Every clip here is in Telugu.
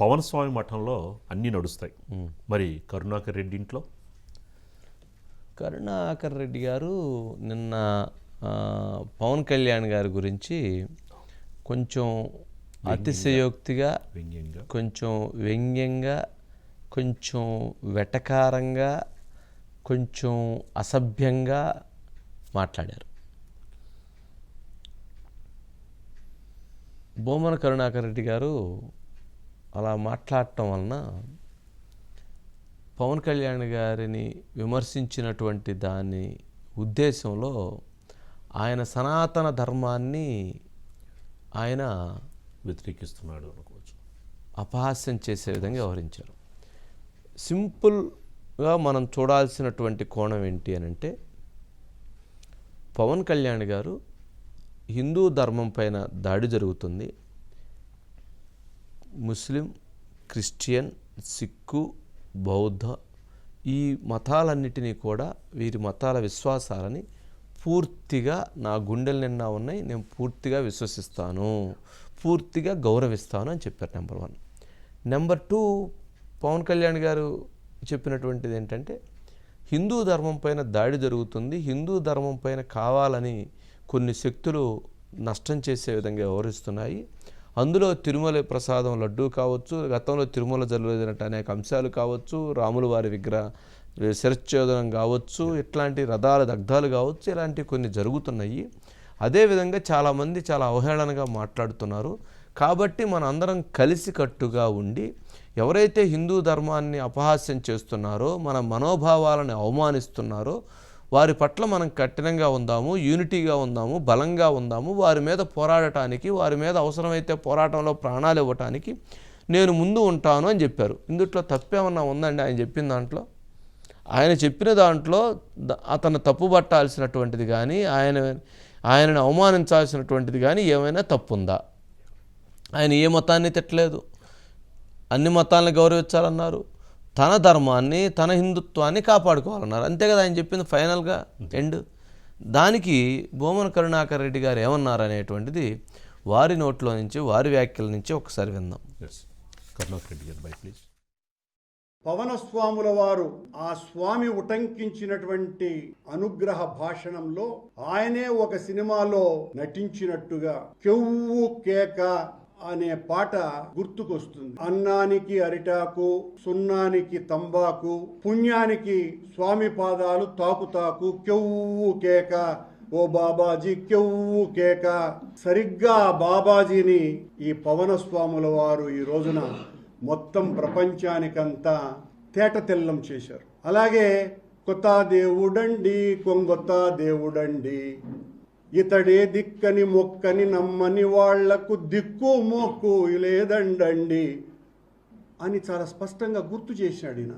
పవన్ స్వామి మఠంలో అన్నీ నడుస్తాయి. మరి కరుణాకర్ రెడ్డి ఇంట్లో? కరుణాకర్ రెడ్డి గారు నిన్న పవన్ కళ్యాణ్ గారి గురించి కొంచెం అతిశయోక్తిగా వ్యంగ్యంగా. కొంచెం వ్యంగ్యంగా కొంచెం వెటకారంగా కొంచెం అసభ్యంగా మాట్లాడారు. బొమ్మన కరుణాకర్ రెడ్డి గారు అలా మాట్లాడటం వలన పవన్ కళ్యాణ్ గారిని విమర్శించినటువంటి దాని ఉద్దేశంలో ఆయన సనాతన ధర్మాన్ని ఆయన వ్యతిరేకిస్తున్నాడు అనుకోవచ్చు. అపహాస్యం చేసే విధంగా వ్యవహరించారు. సింపుల్గా మనం చూడాల్సినటువంటి కోణం ఏంటి అని అంటే పవన్ కళ్యాణ్ గారు హిందూ ధర్మం పైన దాడి జరుగుతుంది. ముస్లిం క్రిస్టియన్ సిక్కు బౌద్ధ ఈ మతాలన్నిటినీ కూడా వీరి మతాల విశ్వాసాలని పూర్తిగా నా గుండెలు నిన్నా ఉన్నాయి. నేను పూర్తిగా విశ్వసిస్తాను. పూర్తిగా గౌరవిస్తాను అని చెప్పారు number one. Number two Pawan Kalyan గారు చెప్పినటువంటిది ఏంటంటే హిందూ ధర్మం పైన దాడి జరుగుతుంది. హిందూ ధర్మం పైన కావాలని కొన్ని శక్తులు నష్టం చేసే విధంగా వ్యవహరిస్తున్నాయి. అందులో తిరుమల ప్రసాదం లడ్డూ కావచ్చు గతంలో తిరుమల జరిగినట్టు అనేక అంశాలు కావచ్చు రాముల వారి విగ్రహ శిరచ్ఛేదనం కావచ్చు ఇట్లాంటి రథాల దగ్ధాలు కావచ్చు ఇలాంటివి కొన్ని జరుగుతున్నాయి. అదేవిధంగా చాలామంది చాలా అవహేళనగా మాట్లాడుతున్నారు. కాబట్టి మన అందరం కలిసికట్టుగా ఉండి ఎవరైతే హిందూ ధర్మాన్ని అపహాస్యం చేస్తున్నారో మన మనోభావాలను అవమానిస్తున్నారో వారి పట్ల మనం కఠినంగా ఉందాము యూనిటీగా ఉందాము బలంగా ఉందాము వారి మీద పోరాడటానికి వారి మీద అవసరమైతే పోరాటంలో ప్రాణాలు ఇవ్వటానికి నేను ముందు ఉంటాను అని చెప్పారు. ఇందుట్లో తప్పేమన్నా ఉందండి ఆయన చెప్పిన దాంట్లో? ఆయన చెప్పిన దాంట్లో అతను తప్పుబట్టాల్సినటువంటిది కానీ ఆయన ఆయనను అవమానించాల్సినటువంటిది కానీ ఏమైనా తప్పుందా? ఆయన ఏ మతాన్ని తిట్టలేదు? అన్ని మతాలను గౌరవించాలన్నారు. తన ధర్మాన్ని తన హిందుత్వాన్ని కాపాడుకోవాలన్నారు. అంతే కదా ఆయన చెప్పింది ఫైనల్గా ఎండ్. దానికి బొమ్మన కరుణాకర్ రెడ్డి గారు ఏమన్నారు అనేటువంటిది వారి నోట్లో నుంచి వారి వ్యాఖ్యల నుంచి ఒకసారి విందాం. ఎస్ కరుణాకర్ రెడ్డి గారు బై ప్లీజ్. పవన స్వాముల వారు ఆ స్వామి ఉటంకించినటువంటి అనుగ్రహ భాషణంలో ఆయనే ఒక సినిమాలో నటించినట్టుగా కెవ్వు కేక అనే పాట గుర్తుకొస్తుంది. అన్నానికి అరిటాకు సున్నానికి తంబాకు పుణ్యానికి స్వామి పాదాలు తాకుతాకు కెవ్వు కేక ఓ బాబాజీ కెవ్వు కేక. సరిగ్గా బాబాజీని ఈ పవనస్వాముల వారు ఈ రోజున మొత్తం ప్రపంచానికంతా తేట తెల్లం చేశారు. అలాగే కొత్త దేవుడండి కొంగొత్త దేవుడండి. ఇతడే దిక్కని మొక్కని నమ్మని వాళ్ళకు దిక్కు మొక్కు లేదండండి అని చాలా స్పష్టంగా గుర్తు చేశాడు ఈయన.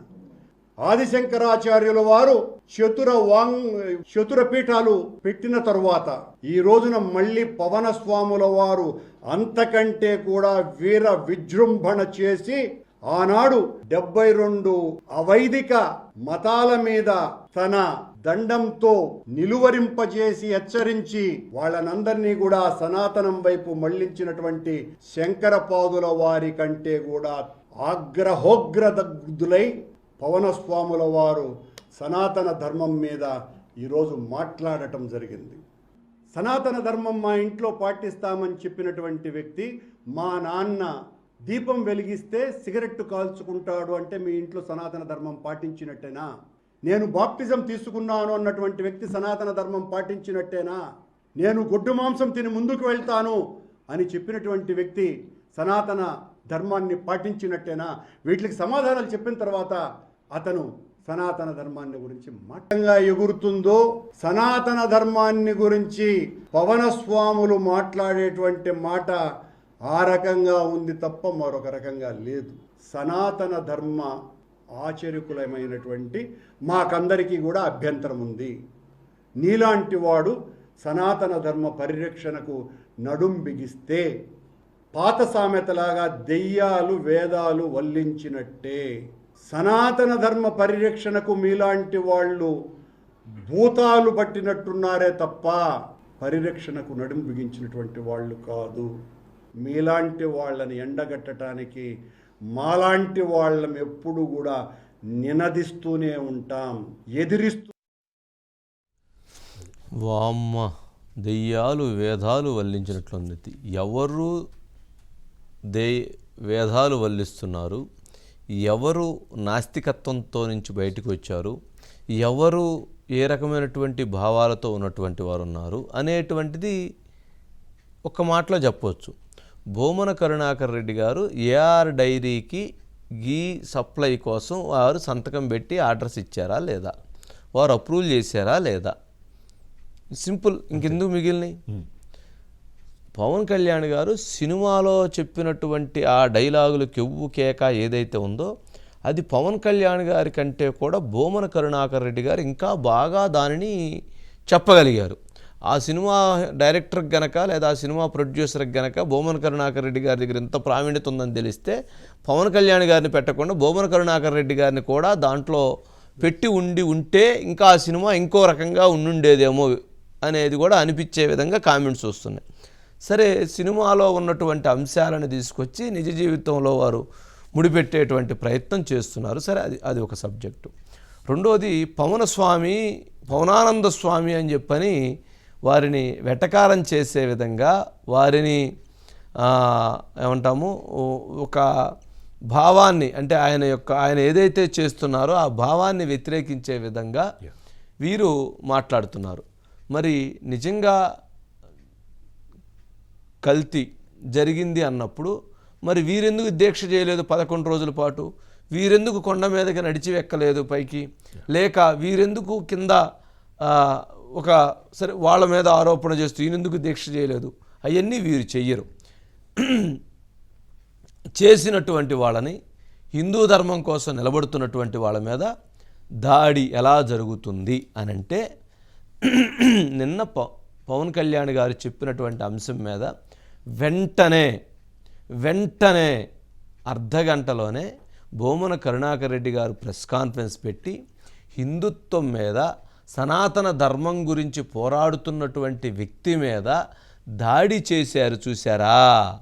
ఆదిశంకరాచార్యుల వారు చతుర వాంగ్ చతుర పీఠాలు పెట్టిన తరువాత ఈ రోజున మళ్ళీ పవన స్వాముల వారు అంతకంటే కూడా వీర విజృంభణ చేసి ఆనాడు డెబ్బై రెండు అవైదిక మతాల మీద తన దండంతో నిలువరింపజేసి హెచ్చరించి వాళ్ళనందరినీ కూడా సనాతనం వైపు మళ్ళించినటువంటి శంకరపాదుల వారి కంటే కూడా ఆగ్రహోగ్రదగ్ధులై పవనస్వాముల వారు సనాతన ధర్మం మీద ఈరోజు మాట్లాడటం జరిగింది. సనాతన ధర్మం మా ఇంట్లో పాటిస్తామని చెప్పినటువంటి వ్యక్తి మా నాన్న దీపం వెలిగిస్తే సిగరెట్టు కాల్చుకుంటాడు అంటే మీ ఇంట్లో సనాతన ధర్మం పాటించినట్టేనా? నేను బాప్తిజం తీసుకున్నాను అన్నటువంటి వ్యక్తి సనాతన ధర్మం పాటించినట్టేనా? నేను గొడ్డు మాంసం తిని ముందుకు వెళ్తాను అని చెప్పినటువంటి వ్యక్తి సనాతన ధర్మాన్ని పాటించినట్టేనా? వీటికి సమాధానాలు చెప్పిన తర్వాత అతను సనాతన ధర్మాన్ని గురించి మట్టంగా ఎగురుతుందో సనాతన ధర్మాన్ని గురించి పవన స్వాములు మాట్లాడేటువంటి మాట ఆ రకంగా ఉంది తప్ప మరొక రకంగా లేదు. సనాతన ధర్మ ఆచరికులమైనటువంటి మాకందరికీ కూడా అభ్యంతరం ఉంది నీలాంటి వాడు సనాతన ధర్మ పరిరక్షణకు నడుం బిగిస్తే పాత సామెతలాగా దెయ్యాలు వేదాలు వల్లించినట్టే. సనాతన ధర్మ పరిరక్షణకు మీలాంటి వాళ్ళు భూతాలు పట్టినట్టున్నారే తప్ప పరిరక్షణకు నడుం బిగించినటువంటి వాళ్ళు కాదు. మీలాంటి వాళ్ళని ఎండగట్టడానికి మాలాంటి వాళ్ళం ఎప్పుడు కూడా నినదిస్తూనే ఉంటాం ఎదిరిస్తూ వామ్మ దెయ్యాలు వేదాలు వల్లించినట్లుంది. ఎవరు దే వేదాలు వల్లిస్తున్నారు? ఎవరు నాస్తికత్వంతో నుంచి బయటకు వచ్చారు? ఎవరు ఏ రకమైనటువంటి భావాలతో ఉన్నటువంటి వారు ఉన్నారు అనేటువంటిది ఒక మాటలో చెప్పవచ్చు భూమన కరుణాకర్ రెడ్డి గారు ఏఆర్ డైరీకి గీ సప్లై కోసం వారు సంతకం పెట్టి ఆర్డర్స్ ఇచ్చారా లేదా? వారు అప్రూవ్ చేశారా లేదా? సింపుల్ ఇంకెందుకు మిగిలినాయి పవన్ కళ్యాణ్ గారు సినిమాలో చెప్పినటువంటి ఆ డైలాగులు కెవ్వు కేక ఏదైతే ఉందో అది పవన్ కళ్యాణ్ గారి కంటే కూడా బోమన కరుణాకర్ రెడ్డి గారు ఇంకా బాగా దానిని చెప్పగలిగారు. ఆ సినిమా డైరెక్టర్కి గనక లేదా ఆ సినిమా ప్రొడ్యూసర్కి గనక భూమన్ కరుణాకర్ రెడ్డి గారి దగ్గర ఎంత ప్రావీణ్యత ఉందని తెలిస్తే పవన్ కళ్యాణ్ గారిని పెట్టకుండా భూమన్ కరుణాకర్ రెడ్డి గారిని కూడా దాంట్లో పెట్టి ఉండి ఉంటే ఇంకా ఆ సినిమా ఇంకో రకంగా ఉండుండేదేమో అనేది కూడా అనిపించే విధంగా కామెంట్స్ వస్తున్నాయి. సరే సినిమాలో ఉన్నటువంటి అంశాలను తీసుకొచ్చి నిజ జీవితంలో వారు ముడిపెట్టేటువంటి ప్రయత్నం చేస్తున్నారు. సరే అది అది ఒక సబ్జెక్టు. రెండోది పవన స్వామి పవనానంద స్వామి అని చెప్పని వారిని వెటకారం చేసే విధంగా వారిని ఏమంటాము ఒక భావాన్ని అంటే ఆయన యొక్క ఆయన ఏదైతే చేస్తున్నారో ఆ భావాన్ని వ్యతిరేకించే విధంగా వీరు మాట్లాడుతున్నారు. మరి నిజంగా కల్తీ జరిగింది అన్నప్పుడు మరి వీరెందుకు దీక్ష చేయలేదు పదకొండు రోజుల పాటు? వీరెందుకు కొండ మీదకి నడిచి ఎక్కలేదు పైకి? లేక వీరెందుకు కింద ఒక సరే వాళ్ళ మీద ఆరోపణ చేస్తూ ఈయనెందుకు దీక్ష చేయలేదు? అవన్నీ వీరు చెయ్యరు. చేసినటువంటి వాళ్ళని హిందూ ధర్మం కోసం నిలబడుతున్నటువంటి వాళ్ళ మీద దాడి ఎలా జరుగుతుంది అని అంటే నిన్న ప పవన్ కళ్యాణ్ గారు చెప్పినటువంటి అంశం మీద వెంటనే వెంటనే అర్ధగంటలోనే బోమన కరుణాకర్ రెడ్డి గారు ప్రెస్ కాన్ఫరెన్స్ పెట్టి హిందుత్వం మీద సనాతన ధర్మం గురించి పోరాడుతున్నటువంటి వ్యక్తి మీద దాడి చేశారు చూసారా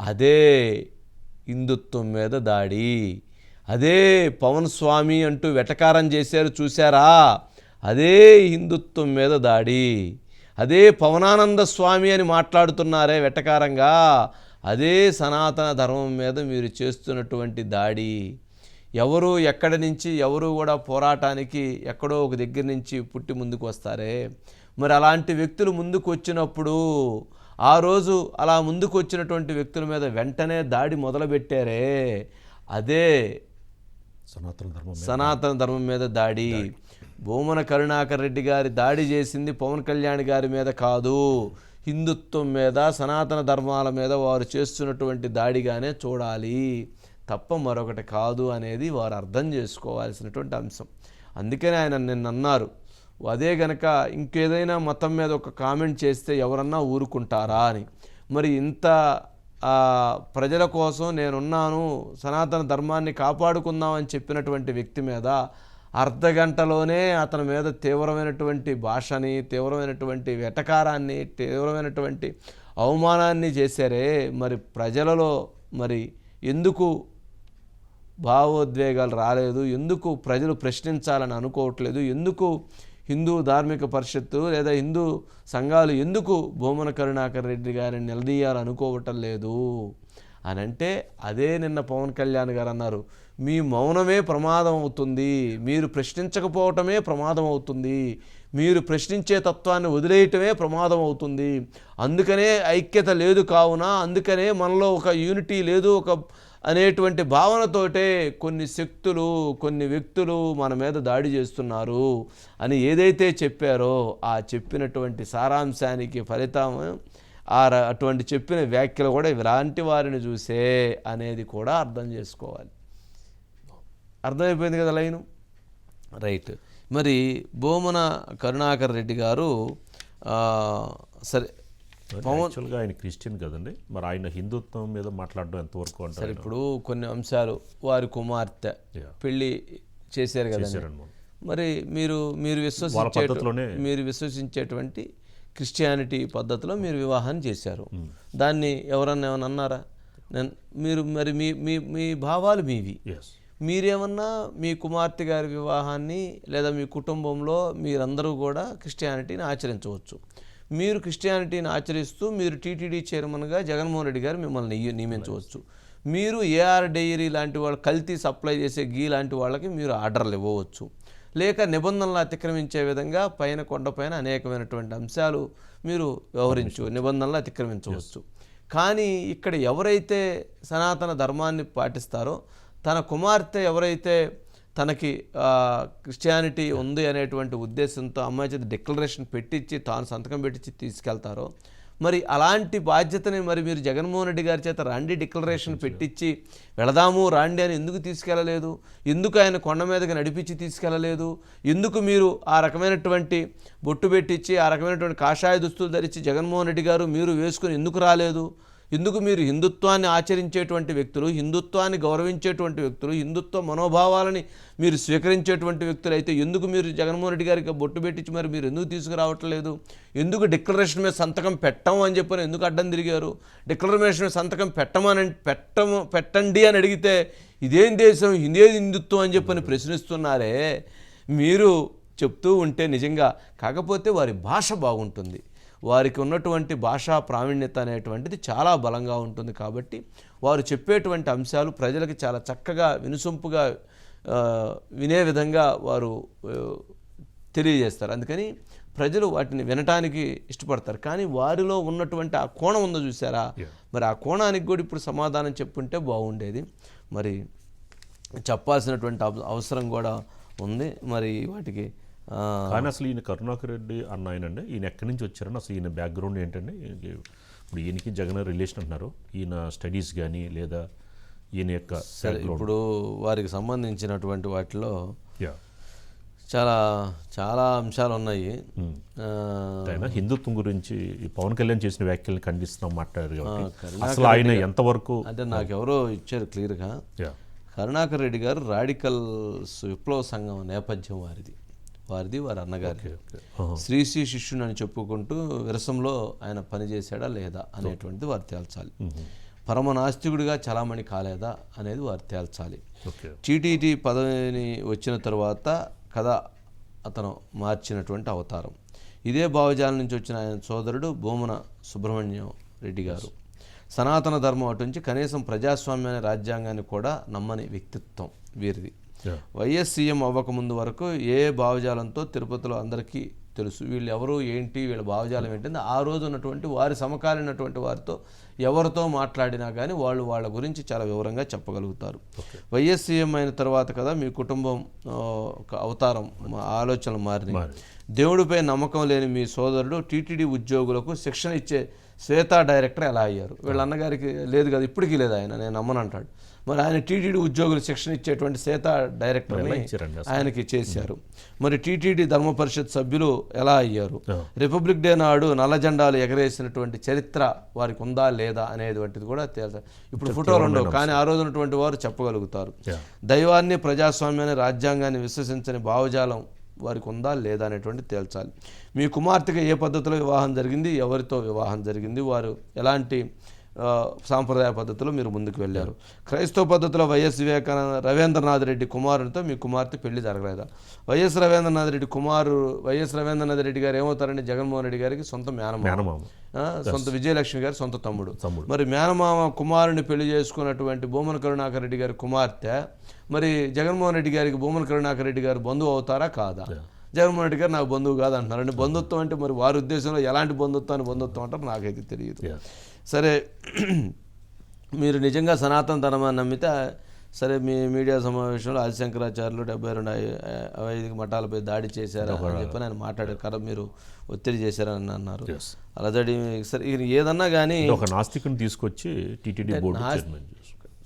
అదే హిందుత్వం మీద దాడి. అదే పవన్ స్వామి అంటూ వెటకారం చేశారు చూసారా అదే హిందుత్వం మీద దాడి. అదే పవనానంద స్వామి అని మాట్లాడుతున్నారే వెటకారంగా. అదే సనాతన ధర్మం మీద మీరు చేస్తున్నటువంటి దాడి. ఎవరు ఎక్కడి నుంచి ఎవరు కూడా పోరాటానికి ఎక్కడో ఒక దగ్గర నుంచి పుట్టి ముందుకు వస్తారే? మరి అలాంటి వ్యక్తులు ముందుకు వచ్చినప్పుడు ఆ రోజు అలా ముందుకు వచ్చినటువంటి వ్యక్తుల మీద వెంటనే దాడి మొదలుపెట్టారే? అదే సనాతన ధర్మం సనాతన ధర్మం మీద దాడి. భూమన కరుణాకర్ రెడ్డి గారి దాడి చేసింది పవన్ కళ్యాణ్ గారి మీద కాదు. హిందుత్వం మీద సనాతన ధర్మాల మీద వారు చేస్తున్నటువంటి దాడిగానే చూడాలి. తప్ప మరొకటి కాదు అనేది వారు అర్థం చేసుకోవాల్సినటువంటి అంశం. అందుకనే ఆయన నిన్న అన్నారు అదే గనక ఇంకేదైనా మతం మీద ఒక కామెంట్ చేస్తే ఎవరన్నా ఊరుకుంటారా? అని. మరి ఇంత ప్రజల కోసం నేనున్నాను సనాతన ధర్మాన్ని కాపాడుకుందామని చెప్పినటువంటి వ్యక్తి మీద అర్ధ గంటలోనే అతని మీద తీవ్రమైనటువంటి భాషని తీవ్రమైనటువంటి వెటకారాన్ని తీవ్రమైనటువంటి అవమానాన్ని చేశారే. మరి ప్రజలలో మరి ఎందుకు భావోద్వేగాలు రాలేదు. ఎందుకు ప్రజలు ప్రశ్నించాలని అనుకోవట్లేదు? ఎందుకు హిందూ ధార్మిక పరిషత్తు లేదా హిందూ సంఘాలు ఎందుకు భూమన కరుణాకర్ రెడ్డి గారిని నిలదీయాలనుకోవటం లేదు? అని అంటే అదే నిన్న పవన్ కళ్యాణ్ గారు అన్నారు. మీ మౌనమే ప్రమాదం అవుతుంది. మీరు ప్రశ్నించకపోవటమే ప్రమాదం అవుతుంది. మీరు ప్రశ్నించే తత్వాన్ని వదిలేయటమే ప్రమాదం అవుతుంది. అందుకనే ఐక్యత లేదు కావున అందుకనే మనలో ఒక యూనిటీ లేదు ఒక అనేటువంటి భావనతోటే కొన్ని శక్తులు కొన్ని వ్యక్తులు మన మీద దాడి చేస్తున్నారు అని ఏదైతే చెప్పారో ఆ చెప్పినటువంటి సారాంశానికి ఫలితం ఆ అటువంటి చెప్పిన వ్యాఖ్యలు కూడా ఇలాంటి వారిని చూసే అనేది కూడా అర్థం చేసుకోవాలి. అర్థమైపోయింది కదా లైను? రైట్. మరి బోమన కరుణాకర్ రెడ్డి గారు సరే యాక్చువల్గా ఆయన క్రిస్టియన్ కదండి. మరి ఆయన హిందుత్వం మీద మాట్లాడడం ఎంతవరకు సరే అంటారు ఇప్పుడు కొన్ని అంశాలు వారి కుమార్తె. పెళ్ళి చేశారు కదండి. చేశారన్నమాట. మరి మీరు మీరు విశ్వసించే మీరు విశ్వసించేటువంటి క్రిస్టియానిటీ పద్ధతిలో మీరు వివాహం చేశారు. దాన్ని ఎవరన్నా ఏమన్నా అన్నారా? నేను మీరు మరి మీ మీ మీ భావాలు మీవి. మీరేమన్నా మీ కుమార్తె గారి వివాహాన్ని లేదా మీ కుటుంబంలో మీరందరూ కూడా క్రిస్టియానిటీని ఆచరించవచ్చు. మీరు క్రిస్టియానిటీని ఆచరిస్తూ మీరు టీటీడీ చైర్మన్గా జగన్మోహన్ రెడ్డి గారు మిమ్మల్ని నియ- నియమించవచ్చు. మీరు ఏఆర్ డైరీ లాంటి వాళ్ళు కల్తీ సప్లై చేసే గీ లాంటి వాళ్ళకి మీరు ఆర్డర్లు ఇవ్వవచ్చు. లేక నిబంధనలు అతిక్రమించే విధంగా పైన కొండపైన అనేకమైనటువంటి అంశాలు మీరు వ్యవహరించు నిబంధనలు అతిక్రమించవచ్చు. కానీ ఇక్కడ ఎవరైతే సనాతన ధర్మాన్ని పాటిస్తారో తన కుమార్తె ఎవరైతే తనకి క్రిస్టియానిటీ ఉంది అనేటువంటి ఉద్దేశంతో అమ్మాయి చేత డిక్లరేషన్ పెట్టించి తాను సంతకం పెట్టించి తీసుకెళ్తారో. మరి అలాంటి బాధ్యతని మరి మీరు జగన్మోహన్ రెడ్డి గారి చేత రాండి డిక్లరేషన్ పెట్టించి వెళదాము రాండి అని ఎందుకు తీసుకెళ్ళలేదు ఎందుకు ఆయన కొండ మీదకి నడిపించి తీసుకెళ్ళలేదు ఎందుకు మీరు ఆ రకమైనటువంటి బొట్టు పెట్టించి ఆ రకమైనటువంటి కాషాయ దుస్తులు ధరించి జగన్మోహన్ రెడ్డి గారు మీరు వేసుకుని ఎందుకు రాలేదు? ఎందుకు మీరు హిందుత్వాన్ని ఆచరించేటువంటి వ్యక్తులు హిందుత్వాన్ని గౌరవించేటువంటి వ్యక్తులు హిందుత్వ మనోభావాలని మీరు స్వీకరించేటువంటి వ్యక్తులు అయితే ఎందుకు మీరు జగన్మోహన్ రెడ్డి గారికి బొట్టు పెట్టించి మరి మీరు ఎందుకు తీసుకురావట్లేదు? ఎందుకు డిక్లరేషన్ మీద సంతకం పెట్టము అని చెప్పని ఎందుకు అడ్డం తిరిగారు? డిక్లరేషన్ మీద సంతకం పెట్టమని పెట్టము పెట్టండి అని అడిగితే ఇదేం దేశం? ఇదేది హిందుత్వం అని చెప్పని ప్రశ్నిస్తున్నారే. మీరు చెప్తూ ఉంటే నిజంగా కాకపోతే వారి భాష బాగుంటుంది. వారికి ఉన్నటువంటి భాషా ప్రావీణ్యత అనేటువంటిది చాలా బలంగా ఉంటుంది కాబట్టి వారు చెప్పేటువంటి అంశాలు ప్రజలకు చాలా చక్కగా వినుసొంపుగా వినే విధంగా వారు తెలియజేస్తారు. అందుకని ప్రజలు వాటిని వినటానికి ఇష్టపడతారు. కానీ వారిలో ఉన్నటువంటి ఆ కోణం ఉందో చూసారా మరి ఆ కోణానికి కూడా ఇప్పుడు సమాధానం చెప్పుంటే బాగుండేది. మరి చెప్పాల్సినటువంటి అవ- అవసరం కూడా ఉంది. మరి వాటికి కానీ అసలు ఈయన కరుణాకర్ రెడ్డి అన్న ఆయనండి. ఈయన ఎక్కడి నుంచి వచ్చారని అసలు ఈయన బ్యాక్గ్రౌండ్ ఏంటండి? ఇప్పుడు ఈయనకి జగన్ రిలేషన్ అంటున్నారు. ఈయన స్టడీస్ కానీ లేదా ఈయన యొక్క ఇప్పుడు వారికి సంబంధించినటువంటి వాటిలో యా చాలా చాలా అంశాలు ఉన్నాయి. ఆ, ఆయన హిందుత్వం గురించి ఈ పవన్ కళ్యాణ్ చేసిన వ్యాఖ్యల్ని ఖండిస్తున్నాం మాట్లాడారు అసలు ఆయన ఎంతవరకు అంటే నాకు ఎవరో ఇచ్చారు క్లియర్గా. యా కరుణాకర్ రెడ్డి గారు రాడికల్స్ విప్లవ సంఘం నేపథ్యం వారిది. వారిది వారి అన్నగారి శ్రీశ్రీ శిష్యుని అని చెప్పుకుంటూ విరసంలో ఆయన పనిచేశాడా లేదా అనేటువంటిది వారు తేల్చాలి. పరమ నాస్తికుడిగా చలామణి కాలేదా అనేది వారు తేల్చాలి. ఓకే. టీటీటీ పదవిని వచ్చిన తర్వాత కథ అతను మార్చినటువంటి అవతారం. ఇదే భావజాలం నుంచి వచ్చిన ఆయన సోదరుడు భూమన సుబ్రహ్మణ్యం రెడ్డి గారు. సనాతన ధర్మం అటు నుంచి కనీసం ప్రజాస్వామ్యాన్ని రాజ్యాంగాన్ని కూడా నమ్మని వ్యక్తిత్వం వీరిది. వైఎస్ సీఎం అవ్వకముందు వరకు ఏ భావజాలంతో తిరుపతిలో అందరికీ తెలుసు. వీళ్ళు ఎవరు ఏంటి వీళ్ళ భావజాలం ఏంటంటే ఆ రోజు ఉన్నటువంటి వారి సమకాలీనటువంటి వారితో ఎవరితో మాట్లాడినా కానీ వాళ్ళు వాళ్ళ గురించి చాలా వివరంగా చెప్పగలుగుతారు. వైఎస్ సీఎం అయిన తర్వాత కదా మీ కుటుంబం ఒక అవతారం ఆలోచనలు మారినాయి. దేవుడిపై నమ్మకం లేని మీ సోదరుడు టీటీడీ ఉద్యోగులకు శిక్షణ ఇచ్చే శ్వేత డైరెక్టర్ ఎలా అయ్యారు. వీళ్ళ అన్నగారికి లేదు కదా ఇప్పటికీ లేదు ఆయన నేను నమ్మను అంటాడు మరి ఆయన టీటీడీ ఉద్యోగులు శిక్షణ ఇచ్చేటువంటి శ్వేత డైరెక్టర్ని ఆయనకి చేశారు. మరి టీటీడీ ధర్మ పరిషత్ సభ్యులు ఎలా అయ్యారు. రిపబ్లిక్ డే నాడు నల్ల జెండాలు ఎగరేసినటువంటి చరిత్ర వారికి ఉందా లేదా అనేటువంటిది కూడా తేల్చాలి ఇప్పుడు ఫోటోలు ఉండవు కానీ ఆ రోజు ఉన్నటువంటి వారు చెప్పగలుగుతారు. దైవాన్ని ప్రజాస్వామ్యాన్ని రాజ్యాంగాన్ని విశ్వసించని భావజాలం వారికి ఉందా లేదా అనేటువంటి తేల్చాలి. మీ కుమార్తెకి ఏ పద్ధతిలో వివాహం జరిగింది? ఎవరితో వివాహం జరిగింది? వారు ఎలాంటి సాంప్రదాయ పద్ధతిలో మీరు ముందుకు వెళ్ళారు. క్రైస్తవ పద్ధతిలో వైఎస్ వివేకానంద రవీంద్రనాథ్ రెడ్డి కుమారునితో మీ కుమార్తె పెళ్ళి జరగలేదా? వైఎస్ రవీంద్రనాథ్ రెడ్డి కుమారు వైఎస్ రవీంద్రనాథ్ రెడ్డి గారు ఏమవుతారండి జగన్మోహన్ రెడ్డి గారికి సొంత మేనమామ. సొంత విజయలక్ష్మి గారి సొంత తమ్ముడు. తమ్ముడు. మరి మేనమామ కుమారుని పెళ్ళి చేసుకున్నటువంటి భూమన కరుణాకర్ రెడ్డి గారి కుమార్తె మరి జగన్మోహన్ రెడ్డి గారికి భూమన కరుణాకర్ రెడ్డి గారు బంధువు అవుతారా కాదా? జగన్మోహన్ రెడ్డి గారు నాకు బంధువు కాదు అంటున్నారు అంటే బంధుత్వం అంటే మరి వారి ఉద్దేశంలో ఎలాంటి బంధుత్వాన్ని బంధుత్వం అంటారు నాకైతే తెలియదు. సరే మీరు నిజంగా సనాతన ధర్మాన్ని నమ్మితే సరే మీ మీడియా సమావేశంలో ఆదిశంకరాచార్యులు డెబ్బై రెండు ఐదు మఠాలపై దాడి చేశారా అని చెప్పి ఆయన మాట్లాడారు. కదా మీరు ఒత్తిడి చేశారని అన్నారు. అలజడి సరే ఏదన్నా కానీ ఒక నాస్తికుని తీసుకొచ్చి టీటీడీ బోర్డు.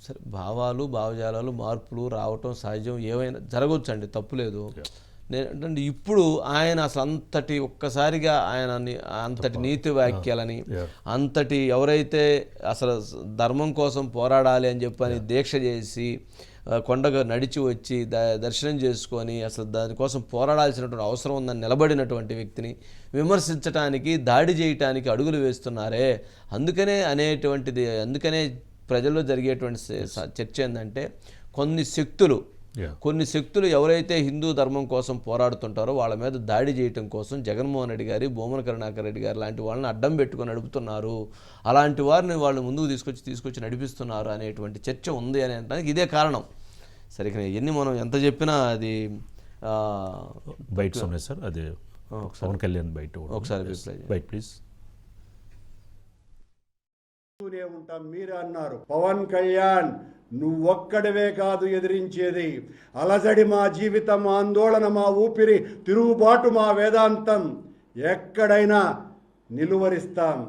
సరే భావాలు భావజాలాలు మార్పులు రావటం సహజం ఏవైనా జరగవచ్చు అండి తప్పులేదు నేను అంటే ఇప్పుడు ఆయన అసలు అంతటి ఒక్కసారిగా ఆయన అంతటి నీతి వాక్యాలని. అంతటి ఎవరైతే అసలు ధర్మం కోసం పోరాడాలి అని చెప్పని దీక్ష చేసి కొండగా నడిచి వచ్చి ద దర్శనం చేసుకొని అసలు దానికోసం పోరాడాల్సినటువంటి అవసరం ఉందని నిలబడినటువంటి వ్యక్తిని విమర్శించటానికి దాడి చేయటానికి అడుగులు వేస్తున్నారే అందుకనే అనేటువంటిది అందుకనే ప్రజల్లో జరిగేటువంటి చర్చ ఏంటంటే కొన్ని శక్తులు. కొన్ని శక్తులు ఎవరైతే హిందూ ధర్మం కోసం పోరాడుతుంటారో వాళ్ళ మీద దాడి చేయటం కోసం జగన్మోహన్ రెడ్డి గారి భూమన కరుణాకర్ రెడ్డి గారు లాంటి వాళ్ళని అడ్డం పెట్టుకొని నడుపుతున్నారు. అలాంటి వారిని వాళ్ళు ముందుకు తీసుకొచ్చి తీసుకొచ్చి నడిపిస్తున్నారు అనేటువంటి చర్చ ఉంది అని అనడానికి ఇదే కారణం. సరే ఇక ఎన్ని మనం ఎంత చెప్పినా అది ఉన్నాయి సార్ అదే పవన్ కళ్యాణ్ బయట ఒకసారి. బైట్ ప్లీజ్ చూస్తూనే ఉంటాం మీరే అన్నారు. పవన్ కళ్యాణ్ నువ్వొక్కడివే కాదు ఎదిరించేది. అలజడి మా జీవితం ఆందోళన మా ఊపిరి తిరుగుబాటు మా వేదాంతం. ఎక్కడైనా నిలువరిస్తాం.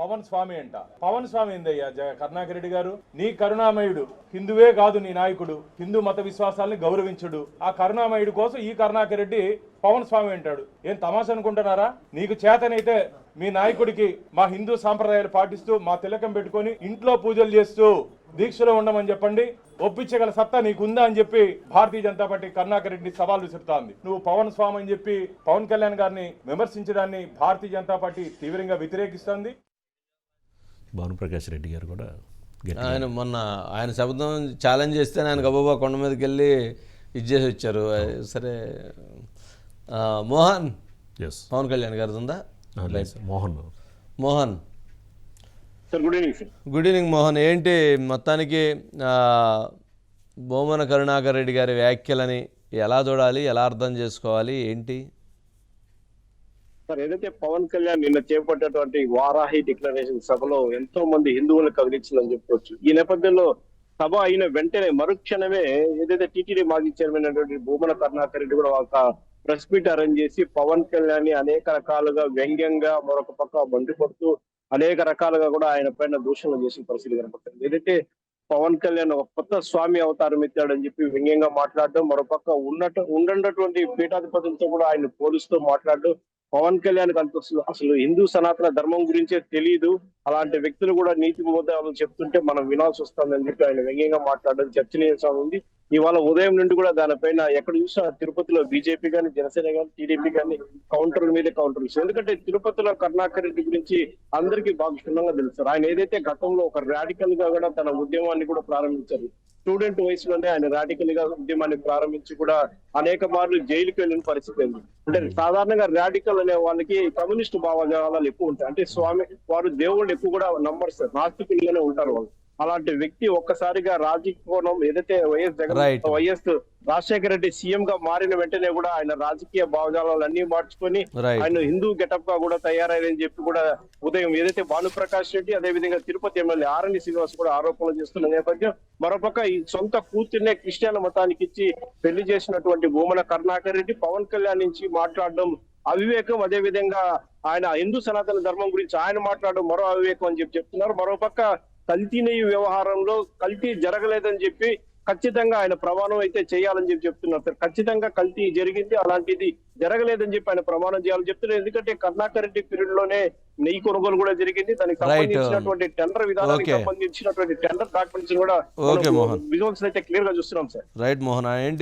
పవన్ స్వామి అంట. పవన్ స్వామి ఏందయ్యా? జగ కరుణాకర్ రెడ్డి గారు నీ కరుణామయుడు హిందువే కాదు నీ నాయకుడు హిందూ మత విశ్వాసాలని గౌరవించుడు. ఆ కరుణామయుడు కోసం ఈ కరుణాకర్ రెడ్డి పవన్ స్వామి అంటాడు. ఏం తమాషా అనుకుంటున్నారా? నీకు చేతనైతే మీ నాయకుడికి మా హిందూ సాంప్రదాయాలు పాటిస్తూ మా తిలకం పెట్టుకొని ఇంట్లో పూజలు చేస్తూ దీక్షలో ఉండమని చెప్పండి. ఒప్పించగల సత్తా నీకుందా అని చెప్పి భారతీయ జనతా పార్టీ కరుణాకర్ రెడ్డిని సవాల్ విసురుతోంది. నువ్వు పవన్ స్వామి అని చెప్పి పవన్ కళ్యాణ్ గారిని విమర్శించడాన్ని భారతీయ జనతా పార్టీ తీవ్రంగా వ్యతిరేకిస్తోంది. భానుప్రకాష్ రెడ్డి గారు కూడా ఆయన మొన్న ఆయన శబ్దం ఛాలెంజ్ చేస్తే ఆయన గబాబా కొండ మీదకి వెళ్ళి ఇది చేసి వచ్చారు. సరే మోహన్. ఎస్ పవన్ కళ్యాణ్ గారిది ఉందా? Mohan. Mohan. Sir good evening sir good evening Mohan. ఏంటి మొత్తానికి ఆ, బొమ్మన కరుణాకర్ రెడ్డి గారి వ్యాఖ్యలని ఎలా చూడాలి ఎలా అర్థం చేసుకోవాలి ఏంటి? సార్ ఏదైతే పవన్ కళ్యాణ్ నిన్న చేపట్టేటువంటి వారాహి డిక్లరేషన్ సభలో ఎంతో మంది హిందువులను కదిలించిందని చెప్పుకోవచ్చు. ఈ నేపథ్యంలో సభ అయిన వెంటనే మరుక్షణమే ఏదైతే టీటీడీ మాజీ చైర్మన్ అయినటువంటి భూమన కరుణాకర్ రెడ్డి కూడా ఒక ప్రెస్ మీట్ అరేంజ్ చేసి పవన్ కళ్యాణ్ని అనేక రకాలుగా వ్యంగ్యంగా మరొక పక్క మండిపడుతూ అనేక రకాలుగా కూడా ఆయన పైన దూషణలు చేసిన పరిస్థితి కనపడుతుంది. ఏదైతే పవన్ కళ్యాణ్ ఒక కొత్త స్వామి అవతారం ఎత్తాడని చెప్పి వ్యంగ్యంగా మాట్లాడడం మరోపక్క ఉన్నట్టు ఉండనటువంటి పీఠాధిపతులతో కూడా ఆయన పోలుస్తూ మాట్లాడడం పవన్ కళ్యాణ్ అంత అసలు అసలు హిందూ సనాతన ధర్మం గురించే తెలియదు అలాంటి వ్యక్తులు కూడా నీతి బోధాలు చెప్తుంటే మనం వినాల్సి వస్తుందని చెప్పి ఆయన వ్యంగ్యంగా మాట్లాడడం చర్చనీయాంశం ఉంది. ఇవాళ ఉదయం నుండి కూడా దానిపైన ఎక్కడ చూసినా తిరుపతిలో బీజేపీ కానీ జనసేన కానీ టీడీపీ కానీ కౌంటర్ల మీద కౌంటర్లు ఎందుకంటే తిరుపతిలో కరుణాకర్ రెడ్డి గురించి అందరికీ బాగా క్షుణ్ణంగా తెలుస్తారు ఆయన ఏదైతే గతంలో ఒక రాడికల్గా కూడా తన ఉద్యమాన్ని కూడా ప్రారంభించారు స్టూడెంట్ వయసులోనే ఆయన రాడికల్గా ఉద్యమాన్ని ప్రారంభించి కూడా అనేక మార్లు జైలుకి వెళ్ళిన పరిస్థితి ఉంది. అంటే సాధారణంగా రాడికల్ అనే వాళ్ళకి కమ్యూనిస్ట్ భావజాలాలు ఎక్కువ ఉంటాయి. అంటే స్వామి వారు దేవుళ్ళు ఎక్కువ కూడా నమ్మరు సార్. నాస్తికులుగానే ఉంటారు వాళ్ళు. అలాంటి వ్యక్తి ఒక్కసారిగా రాజకీయ కోణం ఏదైతే YS Jagan. YS Rajasekhara Reddy CM గా మారిన వెంటనే కూడా ఆయన రాజకీయ భావజాలాలు అన్ని మార్చుకొని. ఆయన హిందూ గెటప్గా కూడా తయారయ్యని చెప్పి కూడా ఉదయం ఏదైతే భానుప్రకాష్ రెడ్డి అదే విధంగా తిరుపతి ఎమ్మెల్యే ఆరణి శ్రీనివాస్ కూడా ఆరోపణలు చేస్తున్న నేపథ్యం మరోపక్క ఈ సొంత కూతుర్నే క్రిస్టియన్ మతానికి ఇచ్చి పెళ్ళి చేసినటువంటి భూమన కరుణాకర్ రెడ్డి పవన్ కళ్యాణ్ నుంచి మాట్లాడడం అవివేకం అదే విధంగా ఆయన హిందూ సనాతన ధర్మం గురించి ఆయన మాట్లాడడం మరో అవివేకం అని చెప్పి చెప్తున్నారు మరోపక్క కల్తీ నెయ్యి వ్యవహారంలో కల్తీ జరగలేదని చెప్పి ఖచ్చితంగా ఆయన ప్రమాణం అయితే చేయాలని చెప్పి చెప్తున్నారు సార్ ఖచ్చితంగా కల్తీ జరిగింది అలాంటిది జరగలేదని చెప్పి ఆయన ప్రమాణం చేయాలని చెప్తున్నారు ఎందుకంటే కర్ణాకర్ రెడ్డి పీరియడ్లోనే నెయ్యి కొనుగోలు కూడా జరిగింది దానికి. సంబంధించినటువంటి టెండర్ విధానానికి. సంబంధించినటువంటి టెండర్ డాక్యుమెంట్స్ కూడా. విజువల్స్ అయితే క్లియర్గా చూస్తున్నాం సార్ రైట్ మోహన్ ఏంటి